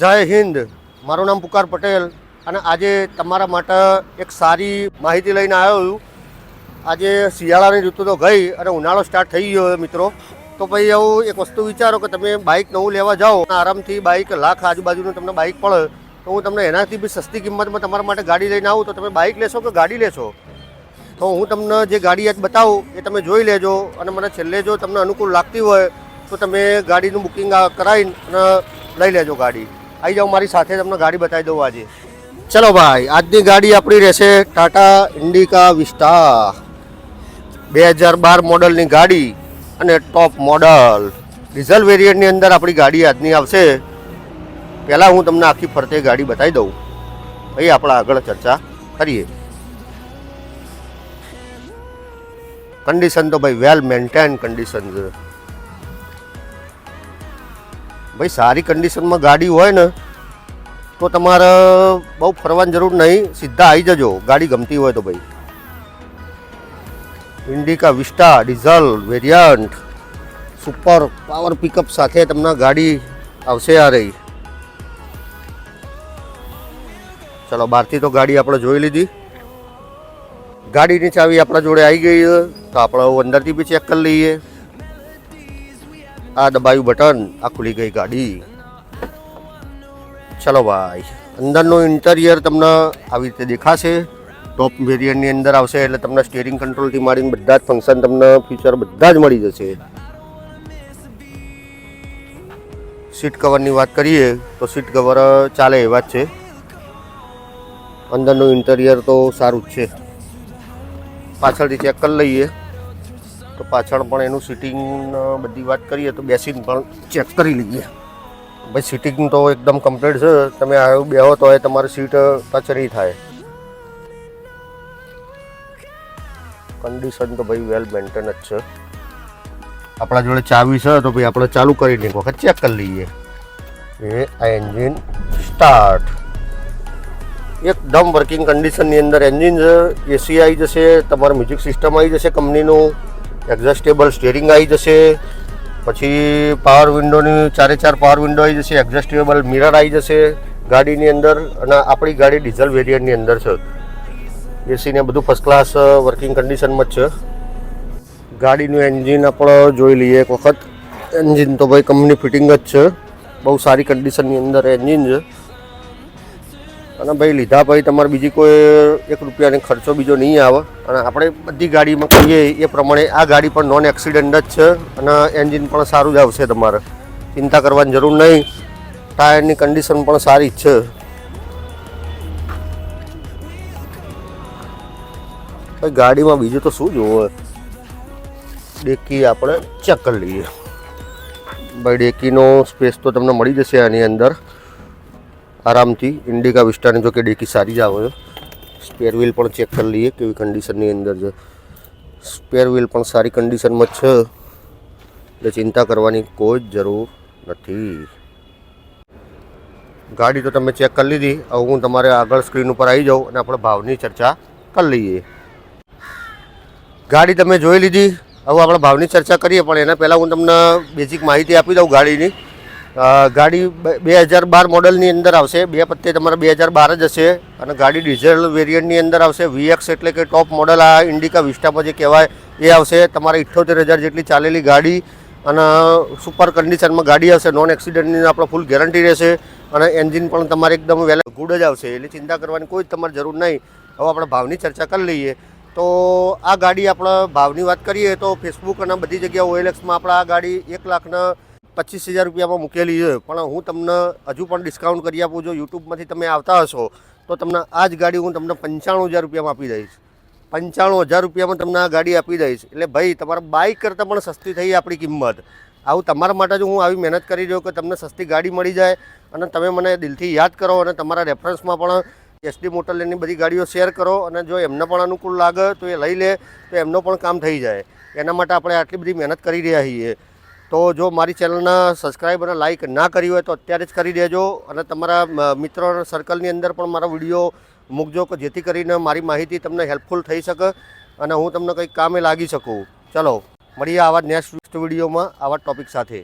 જય હિન્દ. મારું નામ પુકાર પટેલ અને આજે તમારા માટે એક સારી માહિતી લઈને આવ્યો છું. આજે શિયાળાની ઋતુ તો ગઈ અને ઉનાળો સ્ટાર્ટ થઈ ગયો મિત્રો. તો પછી એવું એક વસ્તુ વિચારો કે તમે બાઇક નવું લેવા જાઓ આરામથી બાઇક લાખ આજુબાજુનું તમને બાઇક પડે તો હું તમને એનાથી બી સસ્તી કિંમતમાં તમારા માટે ગાડી લઈને આવું, તો તમે બાઇક લેશો કે ગાડી લેશો? તો હું તમને જે ગાડી આજ બતાવું એ તમે જોઈ લેજો અને મને છેલ્લે જો તમને અનુકૂળ લાગતી હોય તો તમે ગાડીનું બુકિંગ કરાવીને અને લઈ લેજો ગાડી. આવી જાઓ મારી સાથે તમને ગાડી બતાવી દઉં આજે. ચલો ભાઈ, આજની ગાડી આપણી રહેશે ટાટા ઇન્ડિકા વિસ્ટા. બે હજાર બાર મોડલની ગાડી અને ટોપ મોડલ. ડીઝલ વેરિયન્ટની અંદર આપણી ગાડી આજની આવશે. પહેલાં હું તમને આખી ફરતે ગાડી બતાવી દઉં. પછી આપણે આગળ ચર્ચા કરીએ. કન્ડિશન તો ભાઈ વેલ મેન્ટેન કન્ડિશન ભાઈ, સારી કન્ડિશનમાં ગાડી હોય ને, તો તમારે બહુ ફરવાની જરૂર નહીં. સીધા આવી જજો. ગાડી ગમતી હોય તો ભાઈ. Indica Vista diesel variant super power pickup સાથે તમને ગાડી આવશે આ રહી. ચલો, બહારથી તો ગાડી આપણે જોઈ લીધી. ગાડીની ચાવી આપણા જોડે આવી ગઈ છે. તો આપણે અંદરથી બી ચેક કરી લઈએ. આ દબાયું બટન, આ ખુલી ગઈ ગાડી. ચલો ભાઈ, અંદરનું ઇન્ટરિયર તમને આવી રીતે દેખાશે. ટોપ વેરિયન્ટની અંદર આવશે એટલે તમને સ્ટિયરિંગ કંટ્રોલથી માંડીને બધા જ ફંક્શન તમને ફીચર બધા જ મળી જશે. સીટ કવરની વાત કરીએ તો સીટ કવર ચાલે એવા જ છે. અંદરનું ઇન્ટિરિયર તો સારું જ છે. પાછળથી ચેક કરી લઈએ. તો પાછળ પણ એનું સિટિંગ બધી વાત કરીએ તો બેસીને પણ ચેક કરી લઈએ. ભાઈ સિટિંગ તો એકદમ કમ્પ્લીટ છે. તમે આવ્યું બેહો તો એ તમારી સીટ ટચ નહીં થાય. કન્ડિશન તો ભાઈ વેલ મેન્ટેન જ છે. આપણા જોડે ચાવી છે તો ભાઈ આપણે ચાલુ કરીને એક વખત ચેક કરી લઈએ. એ આ એન્જિન સ્ટાર્ટ એકદમ વર્કિંગ કન્ડિશનની અંદર એન્જિન એસી આવી જશે, તમારું મ્યુઝિક સિસ્ટમ આવી જશે કંપનીનું એડજસ્ટેબલ સ્ટેરિંગ આવી જશે. પછી પાવર વિન્ડોની ચારે ચાર પાવર વિન્ડો આવી જશે, એડજસ્ટેબલ મિરર આવી જશે ગાડીની અંદર અને આપણી ગાડી ડીઝલ વેરિયન્ટની અંદર છે. એસીને બધું ફર્સ્ટ ક્લાસ વર્કિંગ કન્ડિશનમાં જ છે. ગાડીનું એન્જિન આપણે જોઈ લઈએ એક વખત. એન્જિન તો ભાઈ કંપની ફિટિંગ જ છે. બહુ સારી કન્ડિશનની અંદર એન્જિન છે. અને ભાઈ લીધા પછી તમારે બીજી કોઈ એક રૂપિયાનો ખર્ચો બીજો નહીં આવે. અને આપણે બધી ગાડીમાં કહીએ એ પ્રમાણે આ ગાડી પણ નોન એક્સિડન્ટ જ છે અને એન્જિન પણ સારું જ આવશે તમારે. ચિંતા કરવાની જરૂર નહીં. ટાયરની કન્ડિશન પણ સારી જ છે. ગાડીમાં બીજું તો શું જોવે ડેકી આપણે ચેક કરી લઈએ. ભાઈ ડેકીનો સ્પેસ તો તમને મળી જશે આની અંદર. આરામથી ઇન્ડિકા વિસ્ટાની જો કે ડેકી સારી જ આવે છે. સ્પેર વ્હીલ પણ ચેક કરી લઈએ કેવી કન્ડિશનની અંદર છે. સ્પેર વ્હીલ પણ સારી કન્ડિશનમાં છે. એટલે ચિંતા કરવાની કોઈ જ જરૂર નથી. ગાડી તો તમે ચેક કરી લીધી. હવે હું તમારે આગળ સ્ક્રીન ઉપર આવી જાઉં અને આપણે ભાવની ચર્ચા કરી લઈએ. ગાડી તમે જોઈ લીધી. હવે આપણે ભાવની ચર્ચા કરીએ, પણ એના પહેલાં હું તમને બેઝિક માહિતી આપી દઉં ગાડીની. ગાડી બે હજાર બાર મોડલની અંદર આવશે. બે પત્તે તમારે બે હજાર બાર જ હશે. અને ગાડી ડીઝલ વેરિયન્ટની અંદર આવશે. વીએક્સ એટલે કે ટોપ મોડલ આ ઇન્ડિકા વિસ્ટામાં જે કહેવાય, એ આવશે. તમારે ઇઠ્ઠોતેર હજાર જેટલી ચાલેલી ગાડી અને સુપર કન્ડિશનમાં ગાડી આવશે. નોન એક્સિડન્ટની આપણે ફૂલ ગેરંટી રહેશે. અને એન્જિન પણ તમારે એકદમ વેલ ગુડ જ આવશે. એટલે ચિંતા કરવાની કોઈ જ તમારે જરૂર નહીં. હવે આપણે ભાવની ચર્ચા કરી લઈએ. તો આ ગાડી આપણે ભાવની વાત કરીએ તો ફેસબુક અને બધી જગ્યાએ ઓએલએક્સમાં આપણે આ ગાડી એક લાખના પચીસ હજાર રૂપિયામાં મૂકેલી છે. પણ હું તમને હજુ પણ ડિસ્કાઉન્ટ કરી આપું જો યુટ્યુબમાંથી તમે આવતા હશો, તો તમને આ જ ગાડી હું તમને પંચાણું હજાર રૂપિયામાં આપી દઈશ. પંચાણું હજાર રૂપિયામાં તમને આ ગાડી આપી દઈશ. એટલે ભાઈ, તમારા બાઇક કરતાં પણ સસ્તી થઈ આપણી કિંમત. આવું તમારા માટે જ હું આવી મહેનત કરી રહ્યો કે તમને સસ્તી ગાડી મળી જાય અને તમે મને દિલથી યાદ કરો અને તમારા રેફરન્સમાં પણ એસડી મોટર લેનની બધી ગાડીઓ શેર કરો અને જો એમને પણ અનુકૂળ લાગે તો એ લઈ લે, તો એમનો પણ કામ થઈ જાય. એના માટે આપણે આટલી બધી મહેનત કરી રહ્યા છીએ. તો જો મારી ચેનલના સબસ્ક્રાઈબ અને લાઇક ના કરી હોય તો અત્યારે જ કરી દેજો અને તમારા મિત્રો સર્કલની અંદર પણ મારા વીડિયો મૂકજો કે જેથી કરીને મારી માહિતી તમને હેલ્પફુલ થઈ શકે અને હું તમને કંઈક કામે લાગી શકું. ચલો, મળીએ આવા નેક્સ્ટ વિડીયોમાં, આવા ટોપિક સાથે.